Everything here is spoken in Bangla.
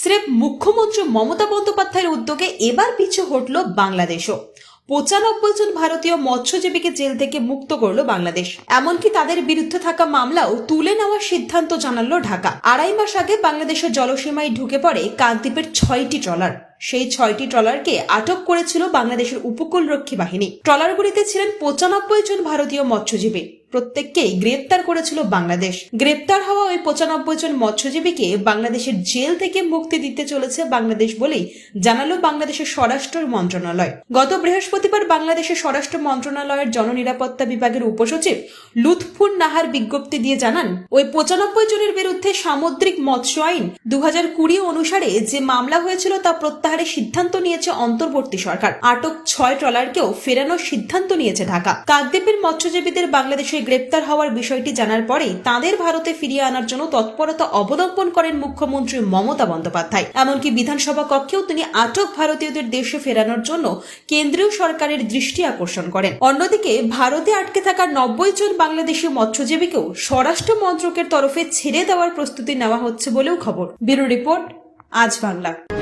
স্রেফ মুখ্যমন্ত্রী মমতা বন্দ্যোপাধ্যায়ের উদ্যোগে এবার পিছু হটল বাংলাদেশও। পঁচানব্বই জন ভারতীয় মৎস্যজীবীকে জেল থেকে মুক্ত করল বাংলাদেশ। এমনকি তাদের বিরুদ্ধে থাকা মামলাও তুলে নেওয়ার সিদ্ধান্ত জানালো ঢাকা। আড়াই মাস আগে বাংলাদেশের জলসীমায় ঢুকে পড়ে কাকদ্বীপের ছয়টি ট্রলার। সেই ছয়টি ট্রলারকে আটক করেছিল বাংলাদেশের উপকূলরক্ষী বাহিনী। ট্রলারগুলিতে ছিলেন পঁচানব্বই জন ভারতীয় মৎস্যজীবী। প্রত্যেককেই গ্রেপ্তার করেছিল বাংলাদেশ। গ্রেপ্তার হওয়া ওই পঁচানব্বই জন মৎস্যজীবীকে বাংলাদেশের জেল থেকে মুক্তি দিতে চলেছে বাংলাদেশ বলেই জানালো বাংলাদেশের স্বরাষ্ট্র মন্ত্রণালয়। গত বৃহস্পতিবার বাংলাদেশের স্বরাষ্ট্র মন্ত্রণালয়ের জননিরাপত্তা বিভাগের উপসচিব লুৎফুর নাহার বিজ্ঞপ্তি দিয়ে জানান, ওই পঁচানব্বই জনের বিরুদ্ধে সামুদ্রিক মৎস্য আইন দু কুড়ি অনুসারে যে মামলা হয়েছিল তা প্রত্যাহারের সিদ্ধান্ত নিয়েছে অন্তর্বর্তী সরকার। আটক ছয় ট্রলারকেও ফেরানোর সিদ্ধান্ত নিয়েছে ঢাকা। কাকদ্বীপের মৎস্যজীবীদের বাংলাদেশে গ্রেপ্তার হওয়ার বিষয়টি জানার পরেই তাদের ভারতে ফিরিয়ে আনার জন্য তৎপরতা অবলম্বন করেন মুখ্যমন্ত্রী মমতা বন্দ্যোপাধ্যায়। এমনকি বিধানসভা কক্ষেও তিনি আটক ভারতীয়দের দেশে ফেরানোর জন্য কেন্দ্রীয় সরকারের দৃষ্টি আকর্ষণ করেন। অন্যদিকে ভারতে আটকে থাকা নব্বই জন বাংলাদেশি মৎস্যজীবীকেও স্বরাষ্ট্র মন্ত্রকের তরফে ছেড়ে দেওয়ার প্রস্তুতি নেওয়া হচ্ছে বলেও খবর। ব্যুরো রিপোর্ট, আজ বাংলা।